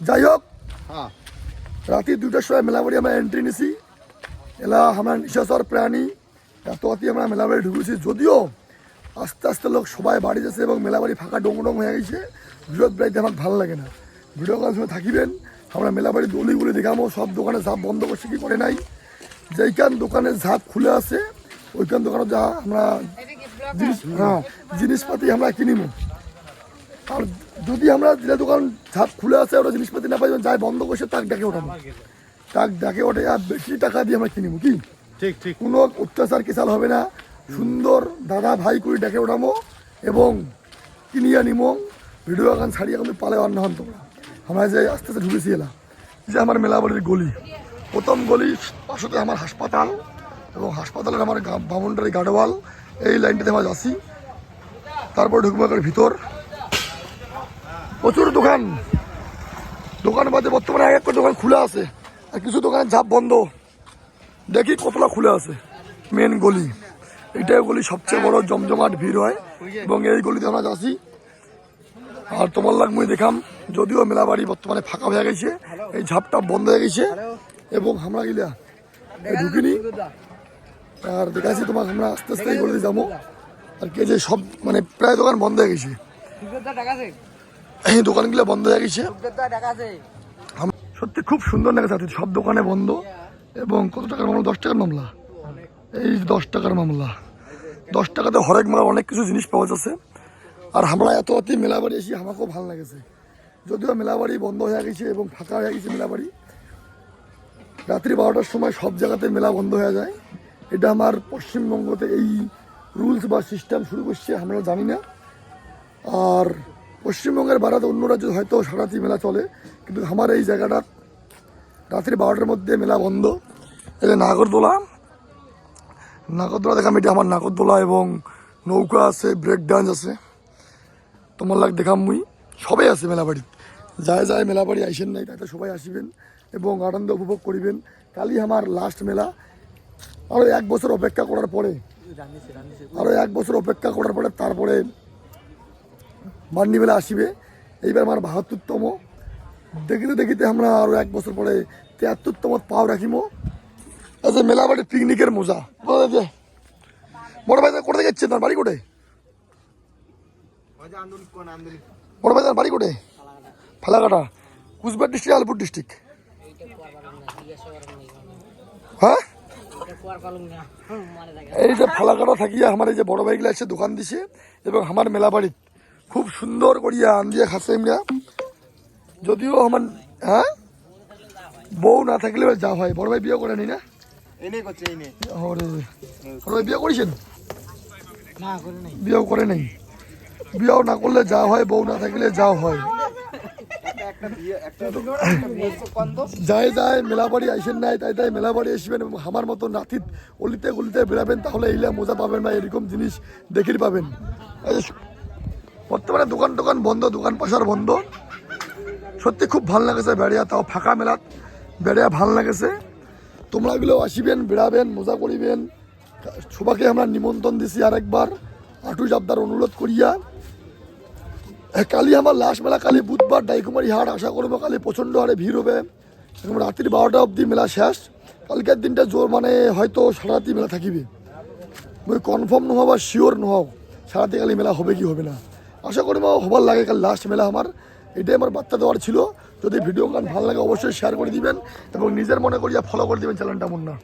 যাই হোক হ্যাঁ। রাতে দুটার সময় মেলাবাড়ি আমরা এন্ট্রি নিছি। এলা আমরা নিশাচর প্রাণী এত অতি আমরা মেলাবাড়ি ঢুকেছি। যদিও আস্তে আস্তে লোক সবাই বাড়ি যাচ্ছে এবং মেলাবাড়ি ফাঁকা ডং ডং হয়ে গেছে। ভিডিও বেড়াইতে আমার ভালো লাগে না। ভিডিও কল সময় থাকিবেন। আমরা মেলাবাড়ি দলিগুলি দেখাবো। সব দোকানে ঝাঁপ বন্ধ করছে কি করে নাই? যেইখান দোকানে ঝাঁপ খুলে আছে ওইখান দোকানে যা আমরা জিনিস হ্যাঁ জিনিসপাতি আমরা কিনিব আর যদি আমরা যেটা দোকান ঝাপ খুলে আছে ওরা জিনিসপাতি না পাই যাই বন্ধ করছে তাক ডাকে ওঠাবো। তাক ডাকে ওঠে আর বেশি টাকা দিয়ে আমরা কিনিব কি? ঠিক ঠিক। কোনো অত্যাচার কিসাল হবে না। সুন্দর দাদা ভাই করে ডেকে ওঠামো এবং কিনিয়া নিমো। ভিডিও এখন ছাড়িয়ে আমি পালে অন্য হন তোমরা। আমরা যে আস্তে আস্তে ঢুকেছি এলা। যে আমার মেলাবাড়ির গলি। প্রথম গলি পাশে আমার হাসপাতাল এবং হাসপাতালের আমার বামুন্ডারি গাডওয়াল এই লাইনটাতে আমরা যাচ্ছি। তারপর ঢুকবো ভিতর। প্রচুর দোকান। দোকান বাদে বর্তমানে এক এক করে দোকান খোলা আছে। আর কিছু দোকানের ঝাপ বন্ধ। দেখি কতটা খুলে আছে। মেন গলি। এটাই গলি সবচেয়ে বড় জমজমাট ভিড় হয়। এবং এই গলিতে আমরা যাচ্ছি। আর তোমার লাগ মুই দেখাম। যদিও মেলাবাড়ি বর্তমানে ফাঁকা হয়ে গেছে। এই ঝাপটা বন্ধ হয়ে গেছে। এবং আমরা গিলা ঢুকিনি। আর দেখাচ্ছি তোমার আমরা আস্তে আস্তে এই গলিতে যাব। আর কে যে সব মানে প্রায় দোকান বন্ধ হয়ে গেছে। এই দোকানগুলো বন্ধ হয়ে গেছে। সত্যি খুব সুন্দর লাগে সব দোকানে বন্ধ। এবং কত টাকার মামলা? দশ টাকার মামলা? এই দশ টাকার মামলা। দশ টাকাতে হরেক মাল অনেক কিছু জিনিস পাওয়া যাচ্ছে। আর আমরা এত অতি মেলা মেলাবাড়ি এসে আমাকেও ভালো লাগেছে। যদিও মেলাবাড়ি বন্ধ হয়ে গেছে এবং ফাঁকা হয়ে গেছে মেলাবাড়ি। রাত্রি বারোটার সময় সব জায়গাতে মেলা বন্ধ হয়ে যায়। এটা আমার পশ্চিমবঙ্গতে এই রুলস বা সিস্টেম শুরু করছে, আমরা জানি না। আর পশ্চিমবঙ্গের বারাতে অন্য রাজ্যে হয়তো সারাতি মেলা চলে, কিন্তু আমার এই জায়গাটা রাত্রি বারোটার মধ্যে মেলা বন্ধ। এই যে নাগরদোলা নাগরদোলা দেখাম, এটা আমার নাগরদোলা এবং নৌকা আছে ব্রেক ডান্স আছে। তোমার লাগ দেখাম মুই। সবাই আছে মেলা বাড়ি যায় যায় মেলা বাড়ি আইসেন নাই, তাতে সবাই আসিবেন এবং আনন্দ উপভোগ করিবেন। কালি আমার লাস্ট মেলা। আরও এক বছর অপেক্ষা করার পরে আরও এক বছর অপেক্ষা করার পরে, তারপরে মান্ডি মেলা আসিবে। এইবার আমার বাহাত্তরতম। দেখিতে দেখিতে আমরা আরও এক বছর পরে তিয়াত্তরতম পাও রাখিব এই যে মেলা বাড়ি পিকনিকের মজা যে বড় ভাই কোথায় যাচ্ছে? তার বাড়ি কোটে বড় ভাই তার বাড়ি কোটে ফালাকাটা। কুচবিহার ডিস্ট্রিক্ট আলিপুর ডিস্ট্রিক্ট হ্যাঁ? এই যে ফালাকাটা থাকিয়া আমার এই যে বড় ভাইগুলা এসে দোকান দিছে এবং আমার মেলা বাড়িত খুব সুন্দর করিয়া আন দিয়ে খাচ্ছে আমরা যদিও আমার হ্যাঁ? বউ না থাকলে যা হয়। বড় ভাই বিয়ে করেনি না? ওরে বড় ভাই। বিয়ে করেছেন? বিয়েও করে নাই? বিয়েও না করলে যা হয় বউ না থাকলে যা হয়। একটা বিয়ে একটা বিয়ে যায় যায় মেলাবাড়ি আইসেন নাই তাই তাই মেলাবাড়ি আসবেন আমার মতো নাতিত অলিতে গলিতে বেরাবেন তাহলে এইলে মজা পাবেন বা এরকম জিনিস দেখির পাবেন। বর্তমানে দোকান টোকান বন্ধ, দোকান পাশার বন্ধ। সত্যি খুব ভালো লাগেছে বেড়িয়া, তাও ফাঁকা মেলাত। বেড়িয়া ভালো লাগেছে। তোমরা এগুলো আসিবেন, বেড়াবেন, মজা করিবেন। সবাকে আমরা নিমন্ত্রণ দিছি আরেকবার। আটু জাবদার অনুরোধ করিয়া। কালি আমার লাস্ট মেলা কালি বুধবার, ডাইকুমারি হাট। আশা করব কালি প্রচণ্ড হারে ভিড় হবে। এবং রাত্রি বারোটা অবধি মেলা শেষ। কালকের দিনটা জোর মানে হয়তো সারাতি মেলা থাকিবে। কনফার্ম নহব বা শিওর নহব সারাতি কালি মেলা হবে কি হবে না। আশা করব হবার লাগে কাল লাস্ট মেলা আমার। এটাই আমার বার্তা দেওয়ার ছিল। যদি ভিডিও গান ভালো লাগে, অবশ্যই শেয়ার করে দিবেন এবং নিজের মনে করিয়া ফলো করে দিবেন চ্যানেলটা মন না